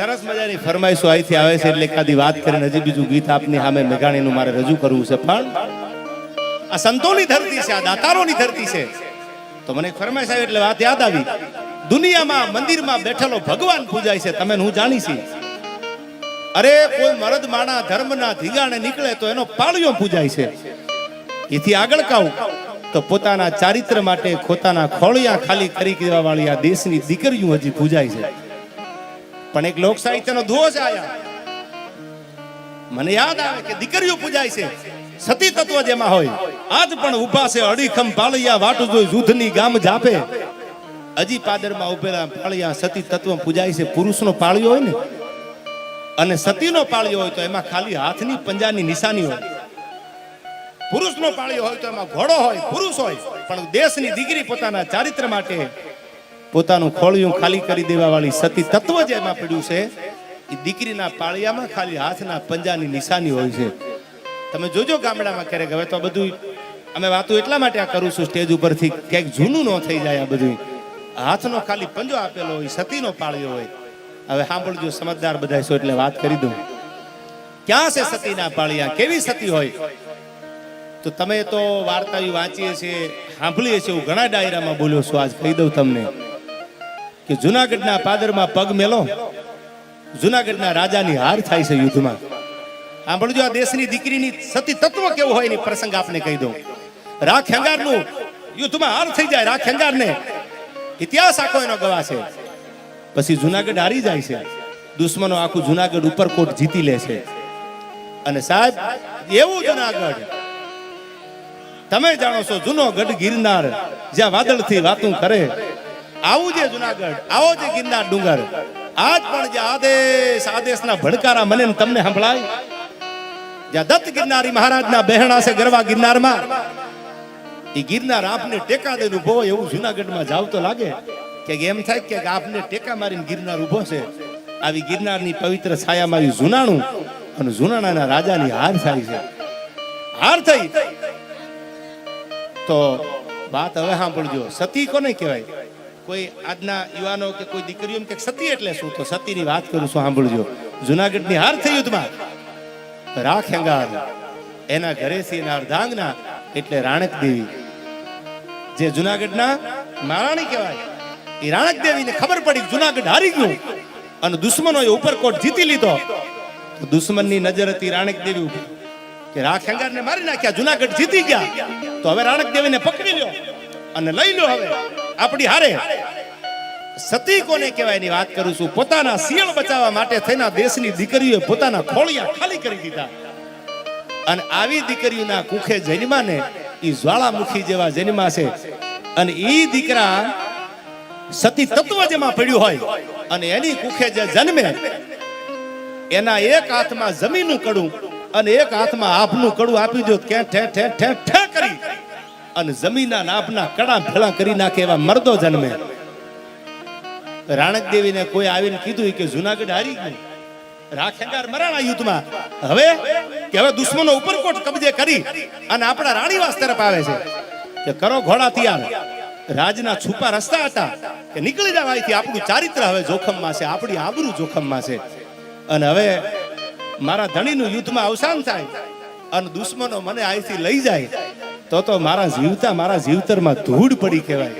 સરસ મજાની ફરમાઈશો અહીંથી આવે છે એટલે એકાદી વાત કરીને હજી બીજું ગીત આપની સામે મેઘાણીનું મારે રજૂ કરવું છે. પણ આ સંતોની ધરતી છે, આ દાતારોની ધરતી છે. તો મને ફરમાઈશ આવી એટલે વાત યાદ આવી. દુનિયામાં, મંદિરમાં બેઠેલો ભગવાન પૂજાય છે, તમે હું જાણી છી અરે, કોઈ મરદ માણા ધર્મના ધીગાણે નીકળે તો એનો પાળિયો પૂજાય છે. એથી આગળ કહું તો પોતાના ચારિત્ર માટે પોતાના ખોળિયા ખાલી કરી દેવા વાળી આ દેશની દીકરીઓ હજી પૂજાય છે. પણ એક લોક સાહિત્યનો ધોષ આયા. મને યાદ આવે કે દીકરીઓ પૂજાય છે. સતી તત્વ જેમાં હોય. આજ પણ ઊભા છે અડીખમ પાળિયા વાટું જોઈ જૂથની ગામ જાપે. અજી પાદરમાં ઉભેલા પાળિયા સતી તત્વ પૂજાય છે. પુરુષનો પાળિયો હોય ને? અને સતીનો પાળિયો હોય તો એમાં ખાલી હાથની પંજાની નિશાની હોય. પુરુષનો પાળિયો હોય તો એમાં ઘોડો હોય, પુરુષ હોય. પણ દેશની દીકરી પોતાના ચારિત્ર માટે પોતાનું ખોળિયું ખાલી કરી દેવા વાળી સતી તત્વ જે એમાં પડ્યું છે, એ દીકરીના પાળિયામાં ખાલી હાથના પંજાની નિશાની હોય છે. તમે જોજો ગામડામાં ક્યારેક, હવે તો બધું અમે વાતો એટલા માટે આ કરું છું સ્ટેજ ઉપરથી, ક્યાંક જૂનું ન થઈ જાય આ બધું હાથનો ખાલી પંજો આપેલો હોય, સતીનો પાળ્યો હોય. હવે સાંભળજો, સમજદાર બધા છો એટલે વાત કરી દઉં. ક્યાં છે સતીના પાળિયા? કેવી સતી હોય? તો તમે તો વાર્તા વાંચીએ છીએ, સાંભળીએ છીએ હું ઘણા ડાયરામાં બોલ્યો છું, આજ કહી દઉં તમને. કે જુનાગઢના પાદરમાં પગ મેલો. જુનાગઢના રાજાની હાર થાય છે યુદ્ધમાં. સાંભળજો, આ દેશની દીકરીની સતી તત્વ કેવું હોય એની પ્રસંગ આપને કહી દઉં. રાખ હેંગારનું યુદ્ધમાં હાર થઈ જાય, રાખ હેંગારને. ઇતિહાસ આખો એનો ગવા છે. પછી જુનાગઢ હારી જાય છે. દુશ્મનો આખું જુનાગઢ ઉપરકોટ જીતી લે છે. અને સાહેબ, એવું જુનાગઢ. તમે જાણો છો જૂનો ગઢ ગિરનાર જ્યાં વાદળથી વાતું કરે આવું જે જુનાગઢ, આવો જે ગિરનાર ડુંગર. આજ પણ જે આદેશ, આદેશના ભડકારા મને તમને સંભળાય? જ્યાં દત્ત ગિરનારી મહારાજના બહેણા છે ગરવા ગિરનારમાં એ ગિરનાર આપને ટેકા દઈને ઊભો હોય એવું જુનાગઢમાં જાવ તો લાગે. કે એમ થાય કે આપને ટેકા મારીને ગિરનાર ઊભો છે. આવી ગિરનારની પવિત્ર છાયામાં આવી જુનાણું અને જુનાણાના રાજાની હાર થાય છે. હાર થઈ. તો વાત હવે સાંભળજો. સતી કોને કહેવાય? કોઈ આજના યુવાનો કે કોઈ દીકરીઓ કે સતી એટલે શું? તો સતીની વાત કરું છું, સાંભળજો. જુનાગઢની હાર થઈ યુદ્ધમાં. રાખ હેંગાર. એના ઘરેથી એના અર્ધાંગના એટલે રાણક દેવી. જે જુનાગઢના મહારાણી કહેવાય, એ રાણક દેવીને ખબર પડી જુનાગઢ હારી ગયું. અને દુશ્મનોએ ઉપરકોટ જીતી લીધો. દુશ્મનની નજર હતી રાણક દેવી ઉપર. કે રાખ હેંગારને મારી નાખ્યા, જુનાગઢ જીતી ગયા. તો હવે રાણક દેવીને પકડી લ્યો અને લઈ લો હવે. આપણી હારે સતી કોને કહેવાય એની વાત કરું છું? પોતાના શિયાળ બચાવવા માટે થઈને દેશની દીકરીઓએ પોતાના ખોળિયા ખાલી કરી દીધા. અને આવી દીકરીઓના કુખે જન્માને એ જ્વાળામુખી જેવા જન્મા છે. અને એ દીકરા સતી તત્વ જેમાં પડ્યું હોય. અને એની કુખે જે જન્મે, એના એક હાથમાં જમીનનું કડું અને એક હાથમાં આભનું કડું આપી દો કે ઠે ઠે ઠે ઠે કરી. અને જમીનના નાભના કડા ભેળા કરી નાખે એવા મર્દો જન્મે. રાણક દેવીને કોઈ આવીને કીધું કે જુનાગઢ હારી ગયું. રાખેદાર મરાણા યુદ્ધમાં. હવે કે હવે દુશ્મનો ઉપરકોટ કબજે કરી અને આપણા રાણીવાસ તરફ આવે છે. કે કરો ઘોડા તૈયાર. રાજના છુપા રસ્તા હતા કે નીકળી જાવ અહીંથી. આપણું ચારિત્ર હવે જોખમમાં છે. આપણી આબરૂ જોખમમાં છે. અને હવે મારા ધણીનું યુદ્ધમાં અવસાન થાય અને દુશ્મનો મને અહીંથી લઈ જાય. તો તો મારા જીવતા મારા જીવતરમાં ધૂળ પડી કહેવાય.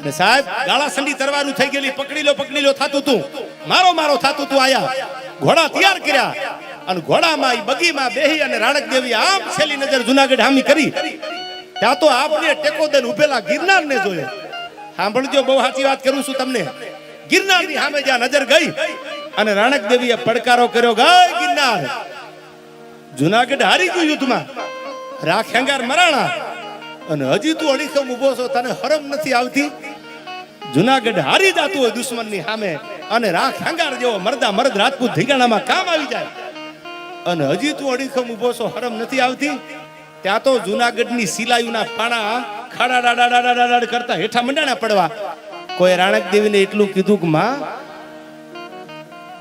અને સાહેબ ગાળા સંડી તરવાનું થઈ ગયેલી પકડી લો પકડી લો થતું તું. મારો મારો થાતું તું આયા. ઘોડા તૈયાર કર્યા. અને ઘોડામાં બગીમાં બેહી અને રાણક દેવી આમ છેલ્લી નજર જુનાગઢ હામી કરી. ત્યાં તો આપને ટેકો દઈને ઉભેલા ગિરનાર ને જોયો. સાંભળજો, બહુ સાચી વાત કરું છું તમને. ગિરનારની સામે જ્યાં નજર ગઈ અને રાણક દેવીએ પડકારો કર્યો ગઈ ગિરનાર. જુનાગઢ હારી ગયું યુદ્ધમાં. રાખ હેંગાર મરાણા. અને હજી તું અડીખમ ઊભો છો, તને હરમ નથી આવતી? જુનાગઢ હારી જાતું હોય દુશ્મનની સામે, અને રાખ હંગાર જેવો મરદા મરદ રાજપૂત ધીગાણામાં કામ આવી જાય. અને હજી તું અડીખમ ઊભો છો, હરમ નથી આવતી? ત્યાં તો જુનાગઢની સિલાયુના પાણા ખાડા ડાડા ડાડા ડાડા કરતા હેઠા મંડાણા પડવા. કોઈ રાણક દેવીને એટલું કીધું કે, માં,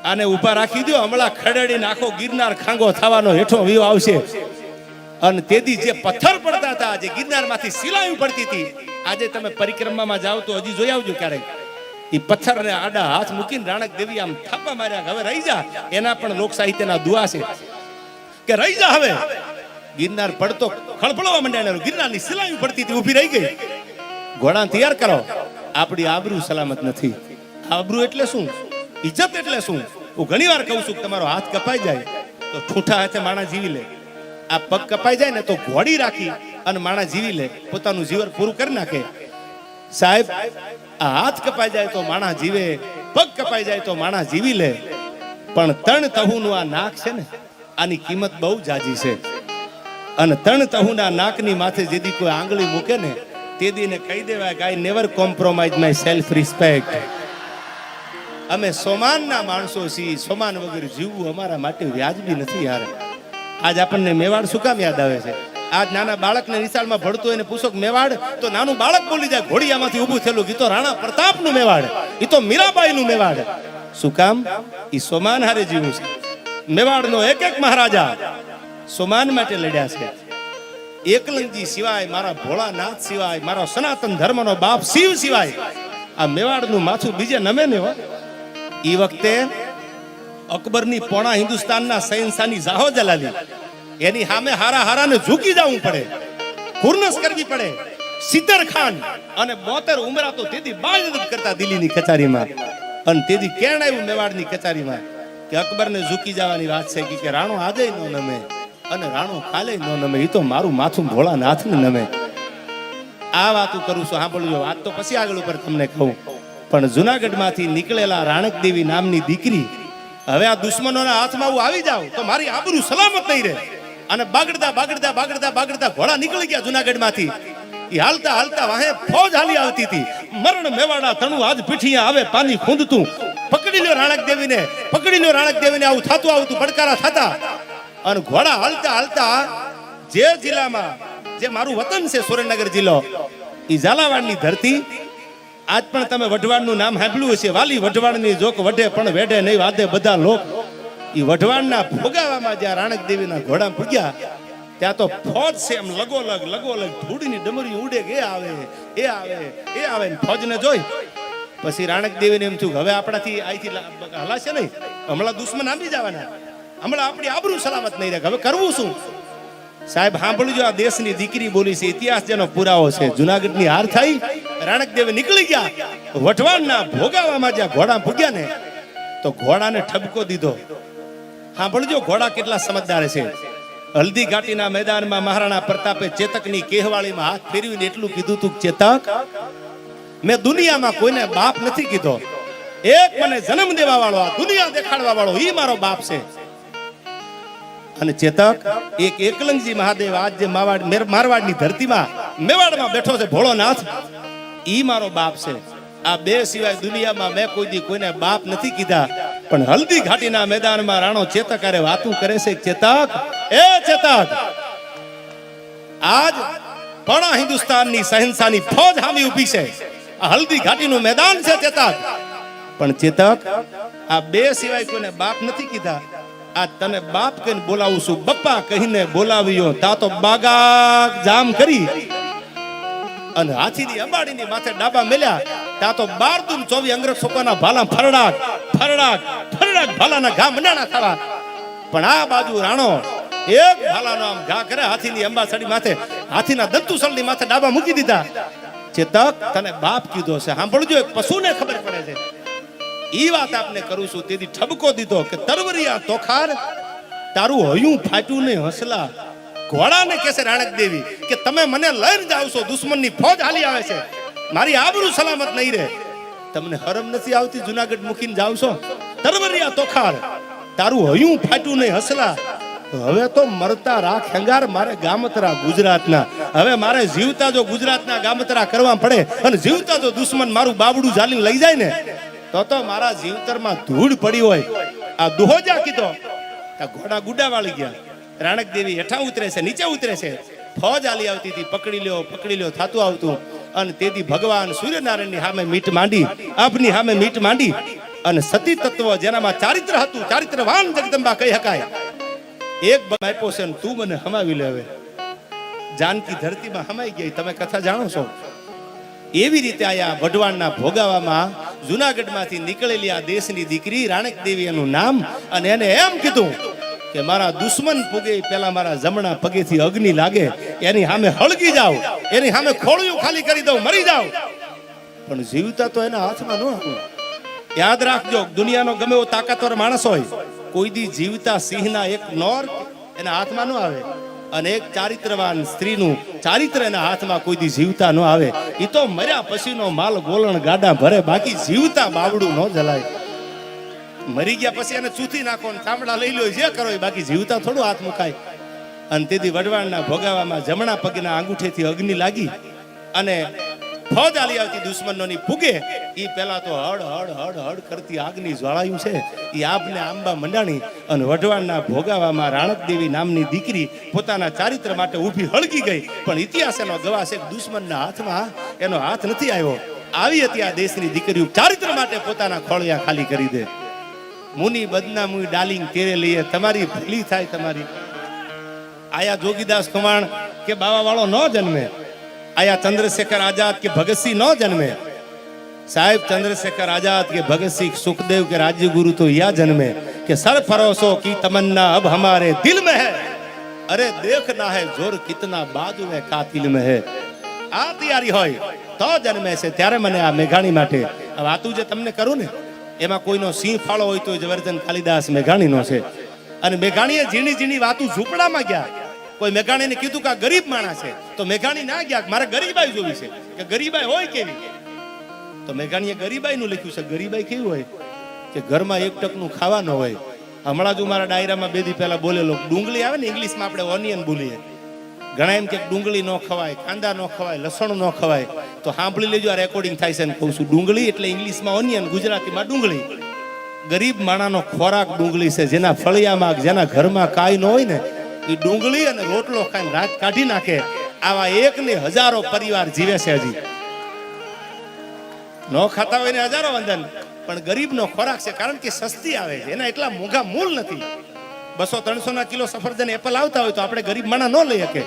આને ઊભા રાખી દો હમણાં ખડેડીને આખો ગિરનાર ખાંગો થવાનો હેઠો વ્યૂ આવશે. અને તેથી જે પથ્થર પડતા હતા, જે ગિરનારમાંથી સિલાયું પડતી હતી, આજે તમે પરિક્રમામાં જાઓ તો હજી જોઈ આવજો ક્યારેક. એ પથ્થરને આડા હાથ મૂકીને રાણક દેવી આમ થાપા માર્યા, હવે રહી જા. એના પણ લોક સાહિત્યના દુઆ છે કે રહી જા હવે. ગિરનાર પડતો ખળભળવા માંડ્યા ગિરનારની સિલાઈ પડતી હતી, ઊભી રહી ગઈ. ઘોડા તૈયાર કરો. આપણી આબરૂ સલામત નથી. આબરૂ એટલે શું? ઇજ્જત એટલે શું? હું ઘણી વાર કહું છું કે તમારો હાથ કપાઈ જાય તો ઠૂઠા હાથે માણા જીવી લે. આ પગ કપાઈ જાય ને તો ઘોડી રાખી અને માણસ જીવી લે, પોતાનું જીવન પૂરું કરી નાખે. સાહેબ, આ હાથ કપાઈ જાય તો માણસ જીવે, પગ કપાઈ જાય તો માણસ જીવી લે. પણ તણ તહુનું આ નાક છે ને, આની કિંમત બહુ જાજી છે. અને તણ તહુના નાકની માથે જેદી કોઈ આંગળી મૂકે ને, તે દીને કહી દેવાય કે I never compromise my self respect અમે સોમાનના માણસો છીએ, સોમાન વગર જીવવું અમારા માટે વ્યાજબી નથી યાર. આજ આપણને મેવાડ શું કામ યાદ આવે છે? આજ નાના બાળકને વિશાળમાં ભળતું હોય ને પૂછો મેવાડ, તો નાનું બાળક બોલી જાય, ઘોડિયામાંથી ઊભું થયેલું. ગીતો રાણા પ્રતાપનું મેવાડ એ તો મીરાબાઈનું મેવાડ. શું કામ? એ સોમાન હારે જીવું છે. મેવાડનો એક એક મહારાજા સોમાન માટે લડ્યા છે. એકલંગજી સિવાય, મારા ભોળાનાથ સિવાય, મારો સનાતન ધર્મનો બાપ શિવ સિવાય, આ મેવાડનું માથું બીજે નમે ને એ વખતે અકબરની પોણા હિન્દુસ્તાનના સૈનસાની જાહો જલાલી એની સામે હારા હારાને ઝૂકી જવું પડે. કુર્નસ કરવી પડે. સિદ્દર ખાન અને બોતેર ઉમરા તો તેથી બાજ કરતા દિલ્હીની કચારીમાં. અને તેથી કેણ આવ્યું મેવાડની કચારીમાં કે અકબરને ઝૂકી જવાની વાત છે કે- રાણો આજે નો નમે અને રાણો ખાલે નો નમે. એ તો મારું માથું ભોળાનાથને નમે. આ વાતું કરું છું, સાંભળજો. વાત તો પછી આગળ ઉપર તમને કહું. પણ જુનાગઢમાંથી નીકળેલા રાણક દેવી નામની દીકરી, હવે આ દુશ્મનોના હાથમાં હું આવી જાઉં તો મારી આબરૂ સલામત નહીં રહે. અને બાગડતા બાગડતા બાગડતા બાગડતા ઘોડા નીકળી ગયા જુનાગઢમાંથી. એ હાલતા હાલતા વાહે ફોજ હાલી આવતી હતી. મરણ મેવાડા તણું આજ પીઠિયા આવે પાણી ખૂંદતું. પકડી લ્યો રાણક દેવીને, પકડી લ્યો રાણક દેવીને, આવું થતું આવતું પડકારા થતા. અને ઘોડા હાલતા હાલતા જે જિલ્લામાં, જે મારું વતન છે સુરેન્દ્રનગર જિલ્લો એ ઝાલાવાડની ધરતી. આજ પણ તમે વઢવાડનું નામ સાંભળ્યું હશે. વાલી વઢવાડની જોક વઢે પણ વેઢે નહીં, વાદે બધા લોક ઈ વઢવાણના ભોગાવામાં જ્યાં રાણક દેવીના ઘોડા પૂગ્યા, ત્યાં તો ફોજ છે એમ લગોલગ લગોલગ ધૂળની ડમરી ઉડે કે એ આવે એ આવે એ આવે ફોજને જોઈ. પછી રાણક દેવીને એમ થયું હવે આપણાથી અહીંથી હલાશે નહીં. હમણાં દુશ્મન આંબી જવાના. હમણાં આપણી આબરૂ સલામત નહીં રહે. હવે કરવું શું? સાહેબ, સાંભળજો, આ દેશની દીકરી બોલી છે ઇતિહાસ જેનો પુરાવો છે. જુનાગઢની હાર થઈ, રાણક દેવી નીકળી ગયા. વટવાણના ભોગાવામાં જ્યાં ઘોડા ભૂગ્યા ને, તો ઘોડાને ઠપકો દીધો. સાંભળજો, ઘોડા કેટલા સમજદાર છે. હલ્દી ઘાટીના મેદાનમાં મહારાણા પ્રતાપે ચેતકની કેહવાળીમાં હાથ ફેરવીને એટલું કીધું તું ચેતક, મેં દુનિયામાં કોઈને બાપ નથી કીધો. એક મને જન્મ દેવા વાળો આ દુનિયા દેખાડવા વાળો ઈ મારો બાપ છે. અને ચેતક, એક એકલંગજી મહાદેવ આજ જે માવાડ મેર- મારવાડની ધરતીમાં મેવાડમાં બેઠો છે, ભોળોનાથ, ઈ મારો બાપ છે. આ બે સિવાય દુનિયામાં મેં કોઈ દી કોઈને બાપ નથી કીધા. પણ હલ્દી ઘાટીના મેદાનમાં રાણો ચેતક અરે વાતું કરે છે, ચેતક, એ ચેતક! આજ પણ હિન્દુસ્તાનની સહિંસાની ફોજ હામી ઊભી છે. હલ્દી ઘાટીનું મેદાન છે, ચેતક! પણ ચેતક, આ બે સિવાય કોઈને બાપ નથી કીધા. આ તને બાપ કહીને બોલાવું છું. બપ્પા કહીને બોલાવ્યો. તા તો બાગા જામ કરી. અને હાથીની અંબાડીની માથે ડાબા મેલ્યા. ત્યાં તો બાર દૂમ ચોવી અંગ્રેજ છોકરાના ભાલા ફરડાક ફરડાક ફરડાક ભાલાના ઘા મંડાણા થવા. પણ આ બાજુ રાણો એક ભાલાનો આમ ઘા કરે, હાથીની અંબાસડી માથે, હાથીના દંતુસળની માથે ડાબા મૂકી દીધા. ચેતક તને બાપ કીધો છે. સાંભળજો, એક પશુને ખબર પડે છે. ઈ વાત આપને કરું છું. તેથી ઠબકો દીધો કે તરવરિયા તોખાર, તારું હયું ફાટ્યું ને હસલા. ઘોડાને કેસે રાણક દેવી કે તમે મને લઈને જાવ છો દુશ્મનની ફોજ હાલી આવે છે. મારી આબરૂ સલામત નહીં રહે. તમને હરમ નથી આવતી, જુનાગઢ મૂકીને જાવ છો? તરવરિયા તોખાર તારું હયું ફાટ્યું નહીં હસલા. હવે તો મરતા રાખ હંગાર મારે ગામતરા ગુજરાતના. હવે મારે જીવતા જો ગુજરાતના ગામતરા કરવા પડે અને જીવતા જો દુશ્મન મારું બાબડું જાલીને લઈ જાય ને, તો તો મારા જીવતરમાં ધૂળ પડી હોય. આ દુહોજા કીધો આ ઘોડા ગુડા વાળી ગયા. રાણક દેવી હેઠા ઉતરે છે, નીચે ઉતરે છે. ફોજ આલી આવતી હતી, પકડી લ્યો પકડી લ્યો, થાતું આવતું. અને તેથી ભગવાન સૂર્યનારાયણની સામે મીટ માંડી, આપની સામે મીટ માંડી અને સતી તત્વ જેનામાં ચારિત્ર હતું, ચારિત્રવાન જગદંબા કહી શકાય. એક આપ્યો છે તું મને હમાવી લે હવે. જાનકી ધરતીમાં હમાઈ ગઈ, તમે કથા જાણો છો? એવી રીતે આયા વઢવાણના ભોગાવામાં જુનાગઢમાંથી નીકળેલી આ દેશની દીકરી રાણક દેવી એનું નામ અને એને એમ કીધું કે, મારા દુશ્મન પુગે પેલા મારા જમણા પગેથી અગ્નિ લાગે એની સામે હળગી જાઓ. એની સામે ખોળિયું ખાલી કરી દઉં, મરી જાઓ. પણ જીવતા તો એના હાથમાં ન યાદ રાખજો, દુનિયાનો ગમે એવો તાકાતવર માણસ હોય, કોઈ દી જીવતા સિંહના એક નોર એના હાથમાં ન આવે. અને એક ચારિત્રવાન સ્ત્રીનું ચારિત્ર એના હાથમાં કોઈ દી જીવતા ન આવે. એ તો મર્યા પછીનો માલ ગોલણ ગાડા ભરે, બાકી જીવતા બાવડું ન જલાય. મરી ગયા પછી એને ચૂથી નાખો ચામડા લઈ લો, જે કરો બાકી જીવતા થોડું હાથ મુકાય. અને તેથી વડવાણના ભોગાવામાં જમણા પગના આંગૂઠેથી અગ્નિ લાગી અને ફોજ આલી આવતી દુશ્મનોની ફૂગે એ પેલા તો હડ હડ હડ હડ કરતી આગની જ્વાળાયું છે. એ આપને આંબા મંડાણી અને વઢવાણના ભોગાવામાં રાણક દેવી નામની દીકરી પોતાના ચારિત્ર માટે ઊભી હળગી ગઈ. પણ ઇતિહાસ એનો ગવા છે દુશ્મનના હાથમાં એનો હાથ નથી આવ્યો. આવી હતી આ દેશની દીકરીઓ ચારિત્ર માટે પોતાના ખોળિયા ખાલી કરી દે. મુની બદના મુઈ ડાલિંગ તેરે લઈએ, તમારી ભલી થાય તમારી. આયા જોગીદાસ કમાણ કે બાવાવાળો ન જન્મે. આયા ચંદ્રશેખર આઝાદ કે ભગતસિંહ ન જન્મે. સાહેબ, ચંદ્રશેખર આઝાદ કે ભગતસિંહ સુખદેવ કે રાજ્યગુરુ તો યા જન્મે. કે સર ફરોસો કી તમન્ના અબ હમારે દિલ મે હે. અરે દેખ ના હે જોર કિતના બાજુ મે કાતિલ મે હે. આ તૈયારી હોય તો જન્મે છે ત્યારે મને આ મેઘાણી માટે. આ વાતું જે તમને કરું ને, એમાં કોઈનો સિંહ ફાળો હોય તો જવર્ધન કાલિદાસ મેઘાણીનો છે. અને મેઘાણીએ ઝીણી ઝીણી વાતું ઝૂંપડામાં ગયા. કોઈ મેઘાણીને કીધું કે આ ગરીબ માણસ છે. તો મેઘાણી ના ગયા મારે ગરીબાઈ જોવી છે. કે ગરીબાઈ હોય કેવી? તો મેઘાણીએ ગરીબાઈનું લખ્યું છે. ગરીબાઈ કેવી હોય? કે ઘરમાં એક ટકનું ખાવા ન હોય. હમણાં જ મારા ડાયરામાં બે દી પહેલા બોલેલો ડુંગળી આવે ને ઇંગ્લિશમાં આપણે ઓનિયન બોલીએ. ઘણા એમ કે ડુંગળી ન ખવાય, કાંદા ન ખવાય, લસણ ન ખવાય. તો સાંભળી લેજો, આ રેકોર્ડિંગ થાય છે ને કહું છું. ડુંગળી એટલે ઇંગ્લિશમાં ઓનિયન, ગુજરાતીમાં ડુંગળી. ગરીબ માણાનો ખોરાક ડુંગળી છે. જેના ફળિયામાં જેના ઘરમાં કાંઈ ન હોય ને એ ડુંગળી અને રોટલો ખાઈને રાત કાઢી નાખે. આવા એક ને હજારો પરિવાર જીવે છે હજી. ન ખાતા હોય ને હજારો વંદન, પણ ગરીબનો ખોરાક છે, કારણ કે સસ્તી આવે છે. એના એટલા મોંઘા મૂલ નથી. બસો ત્રણસો ના કિલો સફરજન એપલ આવતા હોય તો આપણે ગરીબ માણા ન લઈ શકે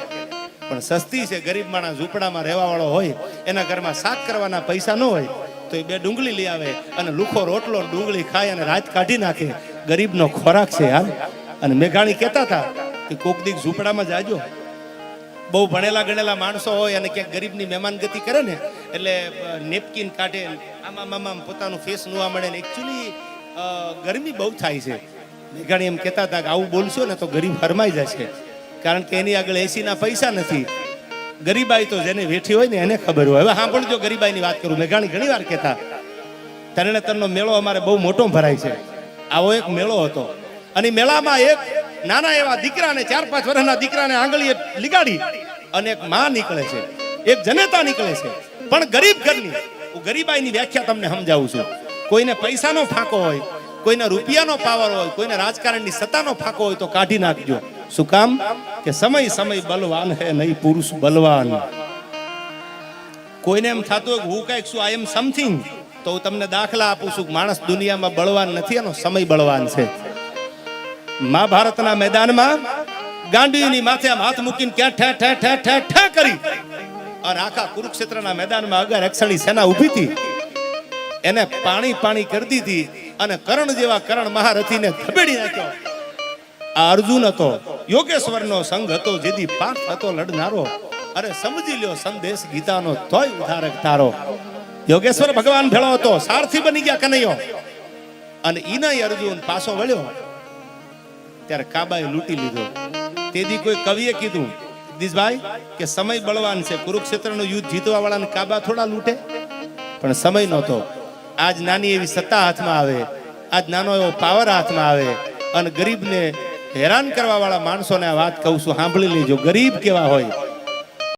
પણ સસ્તી છે, ગરીબ માણા ઝૂંપડામાં રહેવા વાળો હોય, એના ઘરમાં શાક કરવાના પૈસા ન હોય, તો એ બે ડુંગળી લઈ આવે અને લુખો રોટલો, ડુંગળી ખાય અને રાત કાઢી નાખે. ગરીબનો ખોરાક છે યાર અને મેઘાણી કહેતા હતા કે કોક દીક ઝૂંપડામાં જાજો. બહુ ભણેલા ગણેલા માણસો હોય અને ક્યાંક ગરીબની મહેમાનગતિ કરે ને, એટલે નેપકિન કાઢે આમાં આમાં પોતાનું ફેસ નુવા મળે ને. એકચ્યુઅલી ગરમી બહુ થાય છે. મેઘાણી એમ કહેતા હતા કે આવું બોલશો ને તો ગરીબ હરમાઈ જશે. કારણ કે એની આગળ એસીના પૈસા નથી. ગરીબાઈ તો જેને વેઠી હોય ને એને ખબર હોય. હવે સાંભળજો ગરીબાઈની વાત કરું. મેઘાણી ઘણી વાર કહેતા, તરણેતરનો મેળો અમારે બહુ મોટો ભરાય છે. આવો એક મેળો હતો. અને મેળામાં એક નાના એવા દીકરાને, ચાર પાંચ વર્ષના દીકરાને આંગળીએ લીગાડી અને એક માં નીકળે છે. એક જનેતા નીકળે છે. પણ ગરીબ ઘરની, હું ગરીબાઈની વ્યાખ્યા તમને સમજાવું છું. કોઈને પૈસાનો ફાંકો હોય, કોઈને રૂપિયાનો પાવર હોય, કોઈને રાજકારણની સત્તાનો ફાંકો હોય તો કાઢી નાખજો. શું કામ? કે સમય સમય બલવાન હે નહીં પુરુષ બલવાન. કોઈને એમ થતું હોય હું કંઈક છું આઈ એમ સમથિંગ તો હું તમને દાખલા આપું છું માણસ દુનિયામાં બળવાન નથી, એનો સમય બળવાન છે. મહાભારતના મેદાનમાં ગાંડીની માથે આમ હાથ મૂકીને ક્યાં ઠે ઠે ઠે ઠે ઠે કરી? અને આખા કુરુક્ષેત્રના મેદાનમાં અગર એકસણી સેના ઊભી હતી, એને પાણી પાણી કરી દીધી અને કરણ જેવા કરણ મહારથીને ધબેડી નાખ્યો. આ અર્જુન હતો, યોગેશ્વરનો સંઘ હતો, જેથી પાક હતો, લડનારો. અરે સમજી લ્યો, સંદેશ ગીતાનો તોય ઉધારક તારો. યોગેશ્વર ભગવાન ભેળો હતો, સારથી બની ગયા કનૈયો. અને ઈનાય અર્જુન પાછો વળ્યો. ત્યારે કાબાએ લૂંટી લીધો. તેથી કોઈ કવિએ કીધું દિશભાઈ કે સમય બળવાન છે. કુરુક્ષેત્રનું યુદ્ધ જીતવા વાળાને કાબા થોડા લૂંટે. પણ સમય નહોતો. આજ નાની એવી સત્તા હાથમાં આવે. આજ નાનો એવો પાવર હાથમાં આવે. અને ગરીબને હેરાન કરવા વાળા માણસોને આ વાત કહું છું. સાંભળી લેજો. ગરીબ કેવા હોય.